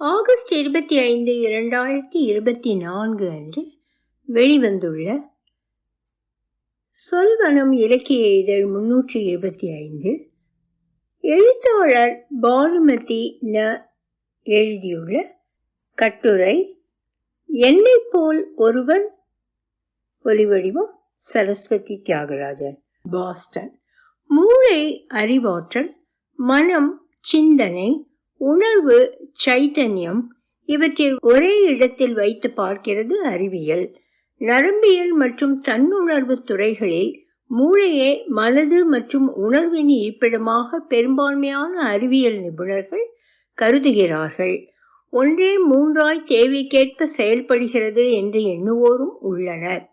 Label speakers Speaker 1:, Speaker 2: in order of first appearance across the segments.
Speaker 1: August இருபத்தி ஐந்து இரண்டாயிரத்தி இருபத்தி நான்கு அன்று வெளிவந்துள்ள சொல்வனம் இலக்கிய இதழ் முன்னூற்றி இருபத்தி ஐந்து எழுத்தாளர் பானுமதி ந எழுதியுள்ள கட்டுரை என்னை போல் ஒருவன் ஒலிவடிவம் சரஸ்வதி தியாகராஜன் பாஸ்டன் மூளை அறிவாற்றல் மனம் சிந்தனை உணர்வு சைத்தன்யம் இவற்றை ஒரே இடத்தில் வைத்து பார்க்கிறது அறிவியல். நரம்பியல் மற்றும் தன்னுணர்வு துறைகளில் மூளையே மனது மற்றும் உணர்வின் இருப்பிடமாக பெரும்பான்மையான அறிவியல் நிபுணர்கள் கருதுகிறார்கள். ஒன்றே மூன்றாய் தேவைக்கேற்ப செயல்படுகிறது என்று எண்ணுவோரும் உள்ளனர்.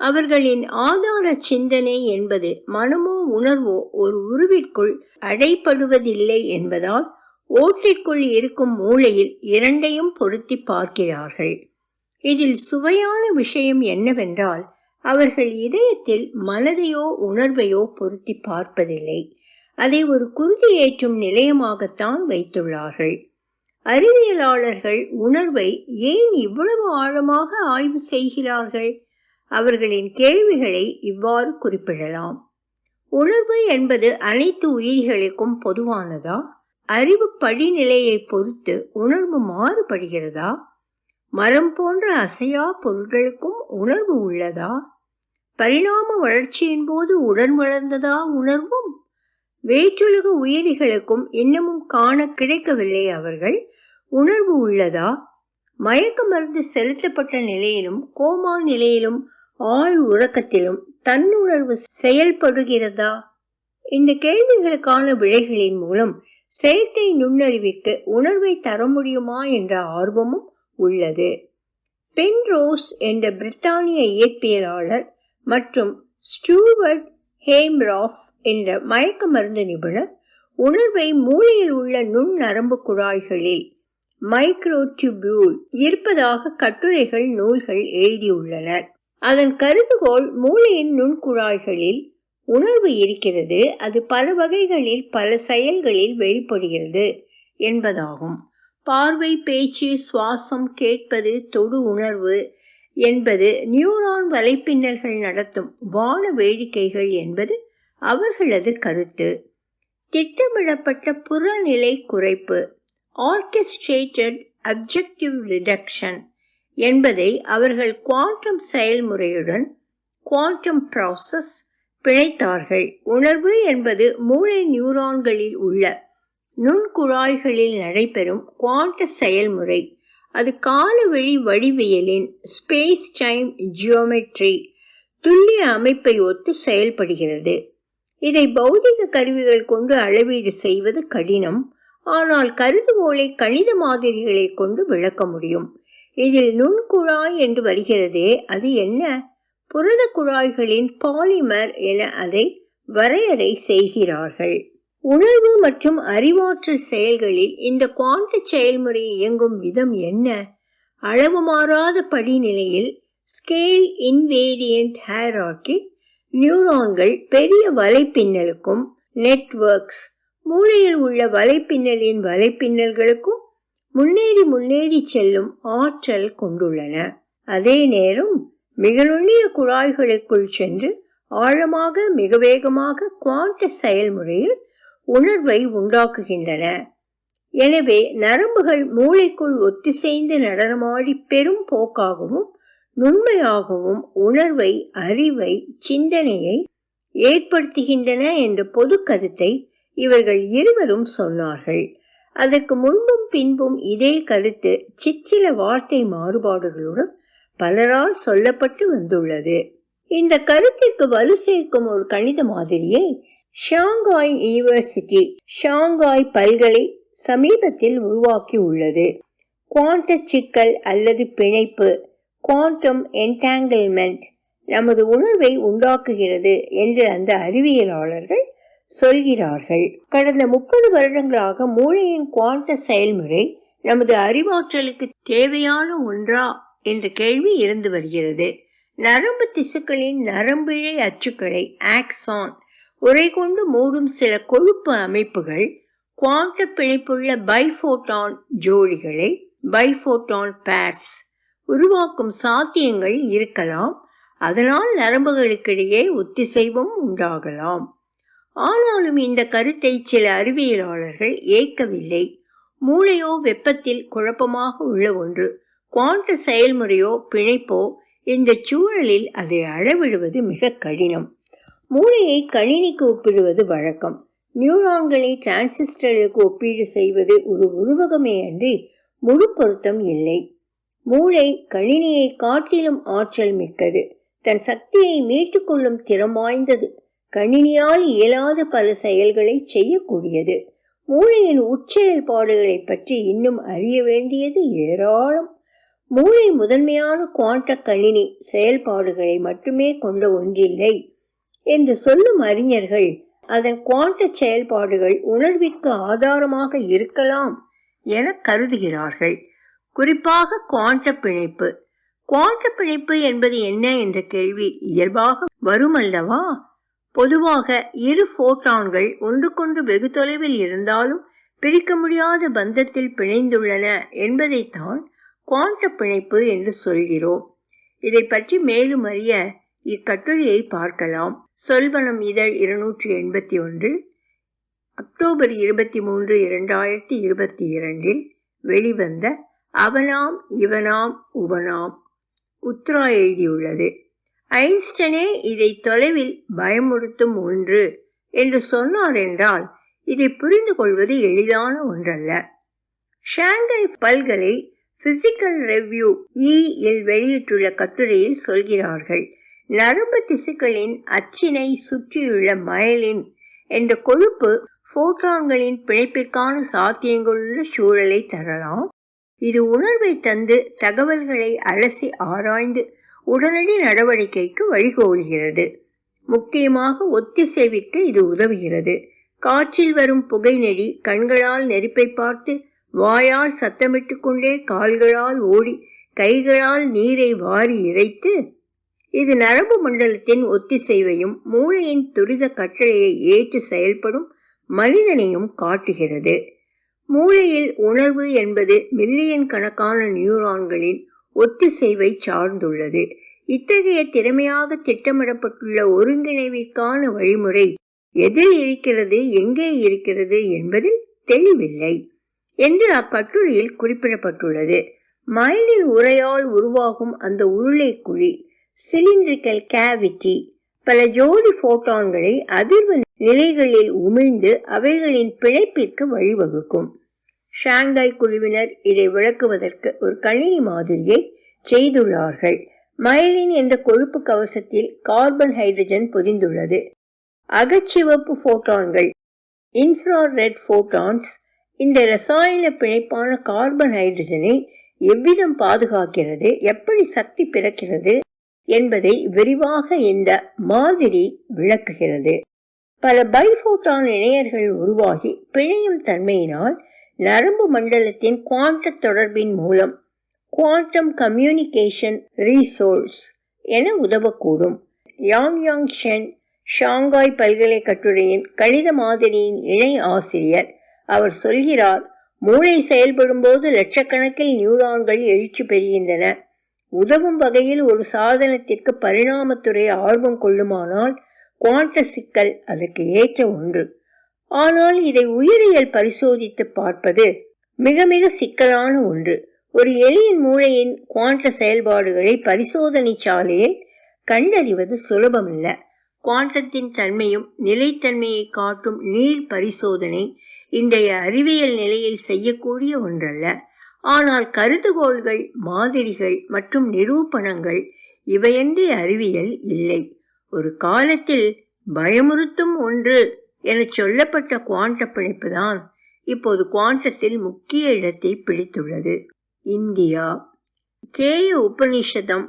Speaker 1: அவர்களின் ஆதார சிந்தனை என்பது மனமோ உணர்வோ ஒரு உருவிற்குள் அடைப்படுவதில்லை என்பதால் ஓட்டிற்குள் இருக்கும் மூளையில் இரண்டையும் பொருத்தி பார்க்கிறார்கள். இதில் சுவையான விஷயம் என்னவென்றால் அவர்கள் இதயத்தில் மனதையோ உணர்வையோ பொருத்தி பார்ப்பதில்லை. அதை ஒரு குருதியேற்றும் நிலையமாகத்தான் வைத்துள்ளார்கள். அறிவியலாளர்கள் உணர்வை ஏன் இவ்வளவு ஆழமாக ஆய்வு செய்கிறார்கள்? அவர்களின் கேள்விகளை இவ்வாறு குறிப்பிடலாம். உணர்வு என்பது அனைத்து உயிரிகளுக்கும் பொதுவானதா? அறிவு படிநிலையை பொறுத்து உணர்வு மாறுபடுகிறதா? மரம் போன்ற அசையா பொருட்களுக்கும் உணர்வு உள்ளதா? பரிணாம வளர்ச்சியின் போது உடன் வளர்ந்ததா உணர்வும்? வேற்றுலக உயிரிகளுக்கும் இன்னமும் காண கிடைக்கவில்லை அவர்கள். உணர்வு உள்ளதா? மயக்க மருந்து செலுத்தப்பட்ட நிலையிலும் கோமா நிலையிலும் ஆழ் உறக்கத்திலும் தன்னுணர்வு செயல்படுகிறதா? இந்த கேள்விகளுக்கான விடைகளின் மூலம் செயற்கை நுண்ணறிவிற்கு உணர்வை தர முடியுமா என்ற ஆர்வமும் உள்ளது. பென்ரோஸ் என்ற பிரித்தானிய இயற்பியலாளர் மற்றும் ஸ்டூவர்ட் ஹேம்ராஃப் என்ற மயக்க மருந்து நிபுணர் உணர்வை மூளையில் உள்ள நுண் நரம்பு குழாய்களில் மைக்ரோடியூபியூல் இருப்பதாக கட்டுரைகள் நூல்கள் எழுதியுள்ளனர். அதன் கருதுகோள் மூளையின் நுண்குழாய்களில் உணர்வு இருக்கிறது அது பல வகைகளில் பல செயல்களில் வெளிப்படுகிறது என்பதாகும். பார்வை பேச்சு சுவாசம் கேட்பது தொடு உணர்வு என்பது நியூரான் வலைப்பின்னல்கள் நடத்தும் வான வேடிக்கைகள் என்பது அவர்களது கருத்து. திட்டமிடப்பட்ட புறநிலை குறைப்பு ஆர்கெஸ்ட்ரேட்டட் அப்ஜெக்டிவ் ரிடக்ஷன் என்பதை அவர்கள் குவாண்டம் செயல்முறையுடன் குவாண்டம் ப்ராசஸ் பிணைத்தார்கள் உணர்வு என்பது மூளை நியூரான்களில் உள்ள நுண்குழாய்களில் நடைபெறும் குவாண்ட செயல்முறை. அது காலவெளி வடிவியலின் ஸ்பேஸ் டைம் ஜியோமெட்ரி துல்லிய அமைப்பை ஒத்து செயல்படுகிறது. இதை பௌதிக கருவிகள் கொண்டு அளவீடு செய்வது கடினம். ஆனால் கருதுகோளை கணித மாதிரிகளை கொண்டு விளக்க முடியும். இதில் நுண்குழாய் என்று வருகிறதே அது என்ன? புரத குழாய்களின் பாலிமர் என அதை வரையறை செய்கிறார்கள். உணர்வு மற்றும் அறிவாற்றல் செயல்களில் இந்த குவாண்ட செயல்முறை இயங்கும் விதம் என்ன? அளவு மாறாத படிநிலையில் ஸ்கேல் இன்வேரியன்ட் ஹேராக்கி நியூரான்கள் பெரிய வலைப்பின்னலுக்கும் நெட்வொர்க்ஸ் மூளையில் உள்ள வலைப்பின்னலின் வலைப்பின்னல்களுக்கும் முன்னேறி முன்னேறி செல்லும் ஆற்றல் கொண்டுள்ளன. அதே நேரம் மிக நுண்ணிய குழாய்களுக்குள் சென்று ஆழமாக மிக வேகமாக குவாண்ட செயல்முறையில் உணர்வை உண்டாக்குகின்றன. எனவே நரம்புகள் மூளைக்குள் ஒத்திசைந்து நடனமாடி பெரும் போக்காகவும் நுண்மையாகவும் உணர்வை அறிவை சிந்தனையை ஏற்படுத்துகின்றன என்ற பொது கருத்தை இவர்கள் இருவரும் சொன்னார்கள். அதற்கு முன்பும் பின்பும் இதே கருத்து சிற்சில வார்த்தை மாறுபாடுகளுடன் பலரால் சொல்லப்பட்டு வந்துள்ளது. இந்த கருத்திற்கு வலு சேர்க்கும் ஒரு கணித மாதிரியை ஷாங்காய் யூனிவர்சிட்டி ஷாங்காய் பல்கலை சமீபத்தில் உருவாக்கி உள்ளது. குவாண்ட சிக்கல் அல்லது பிணைப்பு குவாண்டம் என்டாங்கிள்மெண்ட் நமது உணர்வை உண்டாக்குகிறது என்று அந்த அறிவியலாளர்கள் சொல்கிறார்கள். கடந்த முப்பது வருடங்களாக மூளையின் குவாண்ட செயல்முறை நமது அறிவாற்றலுக்கு தேவையான ஒன்றா என்ற கேள்வி இருந்து வருகிறது. நரம்பு திசுக்களின் நரம்பிழை அச்சுக்களை ஆக்சான் உரை கொண்டு மூடும் சில கொழுப்பு அமைப்புகள் குவாண்ட பிணைப்புள்ள பைஃபோட்டான் ஜோடிகளை பைஃபோட்டான் பேர்ஸ் உருவாக்கும் சாத்தியங்கள் இருக்கலாம். அதனால் நரம்புகளுக்கிடையே ஒத்திசைவும் உண்டாகலாம். ஆனாலும் இந்த கருத்தை சில அறிவியலாளர்கள் ஏற்கவில்லை. மூளையோ வெப்பத்தில் குழப்பமாக உள்ள ஒன்று. குவாண்ட செயல்முறையோ பிணைப்போ இந்த சூழலில் அதை அளவிடுவது மிக கடினம். மூளையை கணினிக்கு ஒப்பிடுவது வழக்கம். நியூரான்களை டிரான்சிஸ்டர்களுக்கு ஒப்பீடு செய்வது ஒரு உருவகமே அன்றி முழு பொருத்தம் இல்லை. மூளை கணினியை காட்டிலும் ஆற்றல் மிக்கது. தன் சக்தியை மீட்டுக்கொள்ளும் திறம் வாய்ந்தது. கணினியால் இயலாத பல செயல்களை செய்யக்கூடியது. மூளையின் உட்செயல்பாடுகளை பற்றி இன்னும் அறிய வேண்டியது ஏராளம். மூளை முதன்மையான குவாண்ட கணினி செயல்பாடுகளை மட்டுமே கொண்ட ஒன்றில்லை என்று சொல்லும் அறிஞர்கள் அதன் குவாண்ட செயல்பாடுகள் உணர்விற்கு ஆதாரமாக இருக்கலாம் என கருதுகிறார்கள். குறிப்பாக குவாண்ட பிணைப்பு. குவாண்ட பிணைப்பு என்பது என்ன என்ற கேள்வி இயல்பாக வருமல்லவா? பொதுவாக இரு போட்டான்கள் ஒன்றுக்கொன்று வெகு தொலைவில் இருந்தாலும் பிரிக்க முடியாத பந்தத்தில் பிணைந்துள்ளன என்பதைத்தான் குவாண்ட பிணைப்பு என்று சொல்கிறோம். இதை பற்றி மேலும் அறிய இக்கட்டுரையை பார்க்கலாம். சொல்வனம் இதழ் இருநூற்றி எண்பத்தி ஒன்றில் அக்டோபர் இருபத்தி மூன்று இரண்டாயிரத்தி இருபத்தி இரண்டில் வெளிவந்த அவனாம் இவனாம் உவனாம் உத்ரா எழுதியுள்ளது. ஐன்ஸ்டனே இதை தொலைவில் பயமுறுத்தும் ஒன்று என்று சொன்னார் என்றால் இதை புரிந்து கொள்வது எளிதான ஒன்றல்ல. ஷாங்காய் பல்கலை பிசிக்கல் ரெவ்யூ இ இல் வெளியிட்டுள்ள கட்டுரையில் சொல்கிறார்கள் நரம்பு திசுக்களின் அச்சினை சுற்றியுள்ள மயலின் என்ற கொழுப்பு போட்டான்களின் பிழைப்பிற்கான சாத்தியங்களுள்ள சூழலை தரலாம். இது உணர்வை தந்து தகவல்களை அலசி ஆராய்ந்து உடனடி நடவடிக்கைக்கு வழிகோலுகிறது. முக்கியமாக ஒத்திசைவிற்கு இது உதவுகிறது. காற்றில் வரும் புகை நெடி கண்களால் நெருப்பை பார்த்து வாயால் சத்தமிட்டு கொண்டே கால்களால் ஓடி கைகளால் நீரை வாரி இறைத்து இது நரம்பு மண்டலத்தின் ஒத்திசைவையும் மூளையின் துரித கட்டளையை ஏற்று செயல்படும் மனிதனையும் காட்டுகிறது. மூளையில் உணர்வு என்பது மில்லியன் கணக்கான நியூரான்களின் ஒத்திசைவை சார்ந்துள்ளது. இத்தகைய திறமையாக திட்டமிடப்பட்டுள்ள ஒருங்கிணைவிற்கான வழிமுறை எதில் இருக்கிறது எங்கே இருக்கிறது என்பதில் தெளிவில்லை. என்று அக்கட்டுரையில் குறிப்பிடப்பட்டுள்ளது. மயிலின் உரையால் உருவாகும் அந்த உருளை குழி சிலிண்ட்ரிக்கல் கேவிட்டி பல ஜோடி போட்டான்களை அதிர்வு நிலைகளில் உமிழ்ந்து அவைகளின் பிழைப்பிற்கு வழிவகுக்கும். ஷாங்காய் குழுவினர் இதை விளக்குவதற்கு ஒரு கணினி மாதிரியை செய்துள்ளார்கள். மயிலின் என்ற கொழுப்பு கவசத்தில் கார்பன் ஹைட்ரஜன் பொதிந்துள்ளது? அகச்சிவப்பு போட்டான்கள் இன்ஃப்ராரெட் போட்டான்ஸ் இந்த ரசாயன பிணைப்பான கார்பன் ஹைட்ரஜனை எவ்விதம் பாதுகாக்கிறது எப்படி சக்தி பிறக்கிறது என்பதை விரிவாக இந்த மாதிரி விளக்குகிறது. பல பைஃபோட்டான் இணையர்கள் உருவாகி பிழையும் தன்மையினால் நரம்பு மண்டலத்தின் குவாண்ட தொடர்பின் மூலம் குவாண்டம் கம்யூனிகேஷன் ரீசோர்ஸ் என உதவக்கூடும். யாங் யாங் ஷென் ஷாங்காய் பல்கலைக்கட்டுரையின் கணித மாதிரியின் இணை ஆசிரியர் அவர் சொல்கிறார் மூளை செயல்படும் போது லட்சக்கணக்கில் நியூரான்கள் எழுச்சி பெறுகின்றன. உதவும் வகையில் ஒரு சாதனத்திற்கு பரிணாமத்துறை ஆர்வம் கொள்ளுமானால் குவாண்ட சிக்கல் அதற்கு ஏற்ற ஒன்று. ஆனால் இதை உயிரியல் பரிசோதித்து பார்ப்பது மிக மிக சிக்கலான ஒன்று. ஒரு எலியின் மூளையின் குவாண்ட செயல்பாடுகளை பரிசோதனை சாலையில் கண்டறிவது சுலபமல்ல. குவாண்டத்தின் தன்மையும் நிலைத்தன்மையை காட்டும் நீர் பரிசோதனை இன்றைய அறிவியல் நிலையில் செய்யக்கூடிய ஒன்றல்ல. ஆனால் கருதுகோள்கள் மாதிரிகள் மற்றும் நிரூபணங்கள் இவையன்றி அறிவியல் இல்லை. ஒரு காலத்தில் பயமுறுத்தும் ஒன்று என சொல்லப்பட்ட குவாண்ட பிணைப்பு தான் இப்போது குவாண்டத்தில் முக்கிய இடத்தை பிடித்துள்ளது. இந்தியா. கேய உபனிஷதம்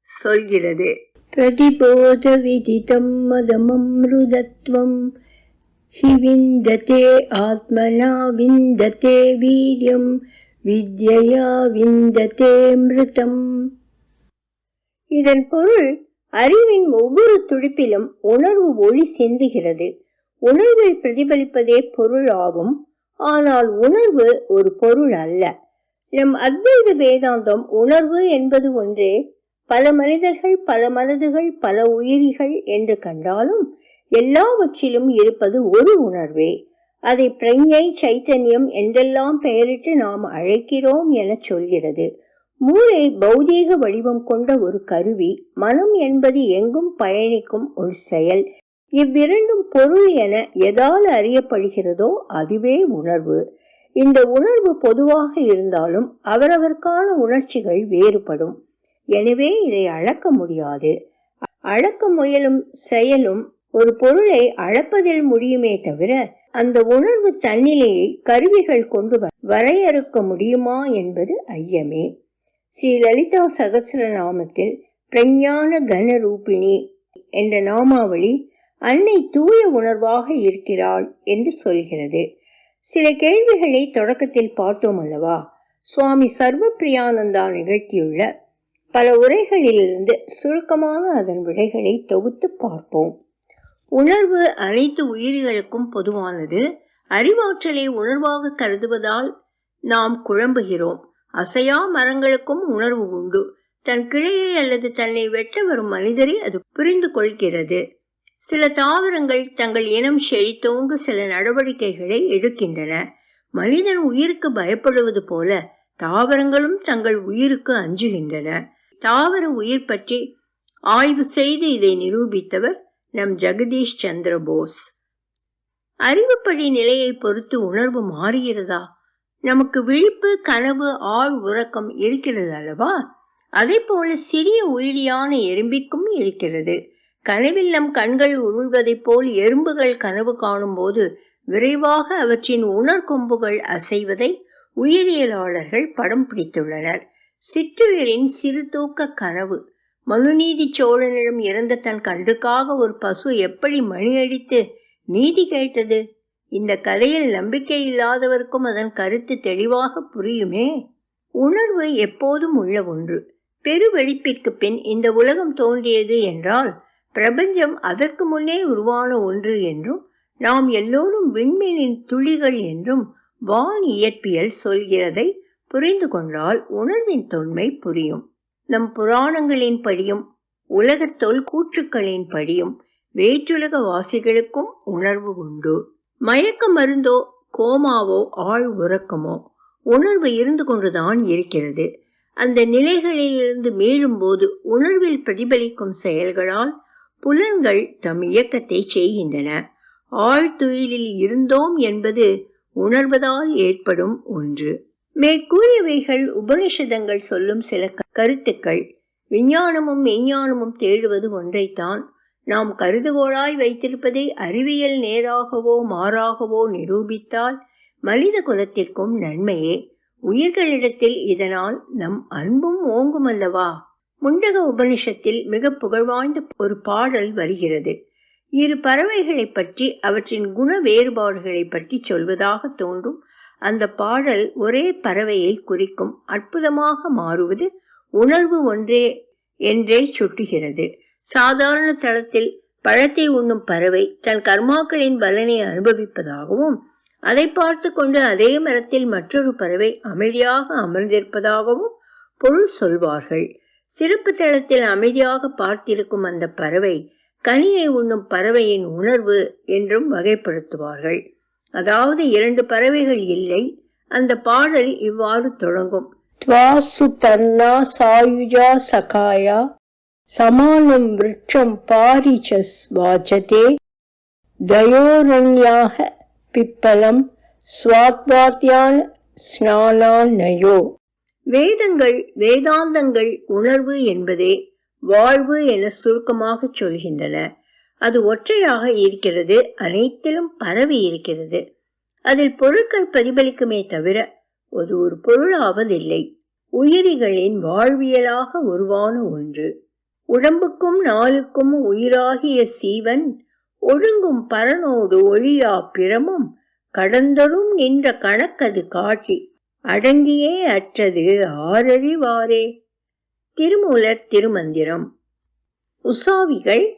Speaker 1: சொல்கிறது. பிரதிபோத விதிதம் மதமம்ருதத்வம் हि विन्दते आत्मना विन्दते वीर्यं வித்யா விந்ததே மிருதம் இதன் பொருள் அறிவின் ஒவ்வொரு துடிப்பிலும் உணர்வு ஒளி சிந்துகிறது உணர்வில் பிரதிபலிப்பதே பொருள் ஆகும் ஆனால் உணர்வு ஒரு பொருள் அல்ல நம் அத்வைத வேதாந்தம் உணர்வு என்பது ஒன்றே பல மனிதர்கள் பல மனதுகள் பல உயிரிகள் என்று கண்டாலும் எல்லாவற்றிலும் இருப்பது ஒரு உணர்வே. அதை பிரஞை சைத்தன்யம் என்றெல்லாம் பெயரிட்டு நாம் அழைக்கிறோம் என சொல்கிறது. மூளை பௌதீக வடிவம் கொண்ட ஒரு கருவி மனம் என்பது எங்கும் பயணிக்கும் ஒரு செயல். இவ்விரண்டும் பொருள் என எதால் அறியப்படுகிறதோ அதுவே உணர்வு. இந்த உணர்வு பொதுவாக இருந்தாலும் அவரவர்க்கான உணர்ச்சிகள் வேறுபடும். எனவே இதை அளக்க முடியாது. அளக்க முயலும் செயலும் ஒரு பொருளை அளப்பதில் முடியுமே தவிர அந்த உணர்வு தன்னிலையை கருவிகள் கொண்டு வரையறுக்க முடியுமா என்பது ஐயமே. ஸ்ரீ லலிதா சகசிரநாமத்தில் பிரஞான கன ரூபிணி என்ற நாமாவளி அன்னை தூய உணர்வாக இருக்கிறாள் என்று சொல்கிறது. சில கேள்விகளை தொடக்கத்தில் பார்த்தோம் அல்லவா? சுவாமி சர்வப்பிரியானந்தா நிகழ்த்தியுள்ள பல உரைகளிலிருந்து சுருக்கமாக அதன் விடைகளை தொகுத்து பார்ப்போம். உணர்வு அனைத்து உயிரிகளுக்கும் பொதுவானது. அறிவாற்றலை உணர்வாக கருதுவதால் நாம் குழம்புகிறோம். அசையா மரங்களுக்கும் உணர்வு உண்டு. தன் கிளையை அல்லது தன்னை வெட்ட வரும் மனிதரை அது புரிந்து கொள்கிறது. சில தாவரங்கள் தங்கள் இனம் செழித்தோங்கு சில நடவடிக்கைகளை எடுக்கின்றன. மனிதன் உயிருக்கு பயப்படுவது போல தாவரங்களும் தங்கள் உயிருக்கு அஞ்சுகின்றன. தாவர உயிர் பற்றி ஆய்வு செய்து இதை நிரூபித்தவர் நம் ஜெகதீஷ் சந்திர போஸ். அறிவுப்படி நிலையை பொறுத்து உணர்வு மாறுகிறதா? நமக்கு விழிப்பு கனவு ஆழ் உறக்கம் இருக்கிறது அல்லவா? அதே போல சிறிய உயிரியான எறும்பிற்கும் இருக்கிறது. கனவில் நம் கண்கள் உருள்வதைப் போல் எறும்புகள் கனவு காணும் போது விரைவாக அவற்றின் உணர்கொம்புகள் அசைவதை உயிரியலாளர்கள் படம் பிடித்துள்ளனர். சிற்றுயிரின் சிறு தூக்க கனவு மனுநீதி சோழனிடம் இறந்த தன் கன்றுக்காக ஒரு பசு எப்படி மணி அடித்து நீதி கேட்டது? இந்த கதையில் நம்பிக்கை இல்லாதவருக்கும் அதன் கருத்து தெளிவாக புரியுமே? உணர்வு எப்போதும் உள்ள ஒன்று. பெருவெடிப்பிற்கு பின் இந்த உலகம் தோன்றியது என்றால் பிரபஞ்சம் அதற்கு முன்னே உருவான ஒன்று என்றும் நாம் எல்லோரும் விண்மீனின் துளிகள் என்றும் வான் இயற்பியல் சொல்கிறதை புரிந்து கொண்டால் உணர்வின் தொன்மை புரியும். நம் புராணங்களின் படியும் உலகத்தோல் தொல்கூற்றுக்களின் படியும் வேற்றுலக வாசிகளுக்கும் உணர்வு உண்டு. மயக்க மருந்தோ கோமாவோ ஆழ் உறக்கமோ உணர்வு இருந்து கொண்டுதான் இருக்கிறது. அந்த நிலைகளிலிருந்து மீளும்போது உணர்வில் பிரதிபலிக்கும் செயல்களால் புலன்கள் தம் இயக்கத்தை செய்கின்றன. ஆழ்துயிலில் இருந்தோம் என்பது உணர்வதால் ஏற்படும் ஒன்று. மேற்கூறியவைகள் உபனிஷதங்கள் சொல்லும் சில கருத்துக்கள். விஞ்ஞானமும் மெய்ஞானமும் தேடுவது ஒன்றைத்தான். நாம் கருதுகோளாய் வைத்திருப்பதை அறிவியல் நேராகவோ மாறாகவோ நிரூபித்தால் மனித குலத்திற்கும் நன்மையே. உயிர்களிடத்தில் இதனால் நம் அன்பும் ஓங்கும் அல்லவா முண்டக உபனிஷத்தில் மிக புகழ்வாய்ந்த ஒரு பாடல் வருகிறது. இரு பறவைகளை பற்றி அவற்றின் குண வேறுபாடுகளை பற்றி சொல்வதாக தோன்றும் அந்த பாடல் ஒரே பறவையை குறிக்கும் அற்புதமாக மாறுவது உணர்வு ஒன்றே என்றே சுட்டுகிறது. சாதாரண தளத்தில் பழத்தை உண்ணும் பறவை தன் கர்மாக்களின் பலனை அனுபவிப்பதாகவும் அதை பார்த்து கொண்டு அதே மரத்தில் மற்றொரு பறவை அமைதியாக அமர்ந்திருப்பதாகவும் பொருள் சொல்வார்கள். சிறப்பு தளத்தில் அமைதியாக பார்த்திருக்கும் அந்த பறவை கனியை உண்ணும் பறவையின் உணர்வு என்றும் வகைப்படுத்துவார்கள். அதாவது இரண்டு பறவைகள் இல்லை அந்த பாடல் இவ்வாறு தொடங்கும். துவாசுபர்ணா சாயுஜா சகாயா சமானம் விருட்சம் பாரிச்சஸ் வாச்சதே தயோரண்யாக பிப்பலம் ஸ்வாத்வாத்தியான ஸ்நானோ வேதங்கள் வேதாந்தங்கள் உணர்வு என்பதே வாழ்வு என சுருக்கமாக சொல்கின்றன. அது ஒற்றையாக இருக்கிறது அனைத்திலும் பரவி இருக்கிறது. அதில் பொருட்கள் பிரதிபலிக்குமே தவிர அது ஒரு பொருளாவதில்லை உயிரிகளின் வாழ்வியலாக உருவான ஒன்று. உடம்புக்கும் நாளுக்கும் உயிராகிய சீவன் ஒழுங்கும் பரனோடு ஒழியா பிறமும் கடந்தரும் நின்ற கணக்கது காட்சி. அடங்கியே அற்றது ஆரறிவாரே Thirumoolar Thirumanthiram. உசாவிகள்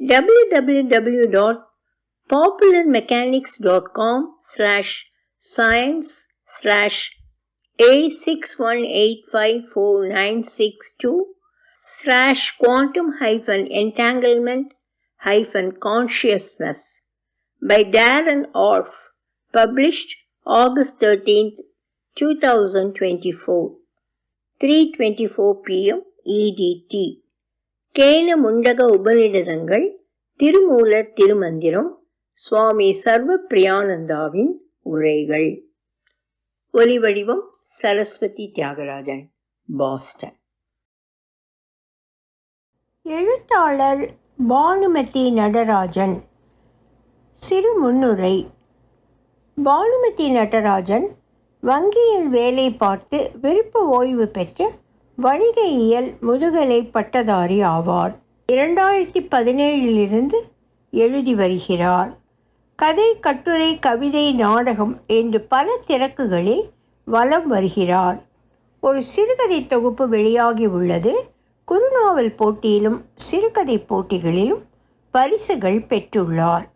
Speaker 1: www.popularmechanics.com slash science slash a6185496 slash quantum hyphen entanglement hyphen consciousness by Darren Orff published August 13th 2024 324 pm EDT கேன முண்டக உபநிடதங்கள் திருமூலர் திருமந்திரம் சுவாமி சர்வ பிரியானந்தாவின் உரைகள். ஒலிவடிவம் சரஸ்வதி தியாகராஜன் பாஸ்டன். எழுத்தாளர் பானுமதி நடராஜன். சிறு முன்னுரை. பானுமதி நடராஜன் வங்கியில் வேலை பார்த்து விருப்ப ஓய்வு பெற்ற வணிகையியல் முதுகலை பட்டதாரி ஆவார். இரண்டாயிரத்தி பதினேழிலிருந்து எழுதி வருகிறார். கதை கட்டுரை கவிதை நாடகம் என்று பல திறக்குகளில் வலம் வருகிறார். ஒரு சிறுகதை தொகுப்பு வெளியாகி உள்ளது. குறுநாவல் போட்டியிலும் சிறுகதை போட்டிகளிலும் பரிசுகள் பெற்றுள்ளார்.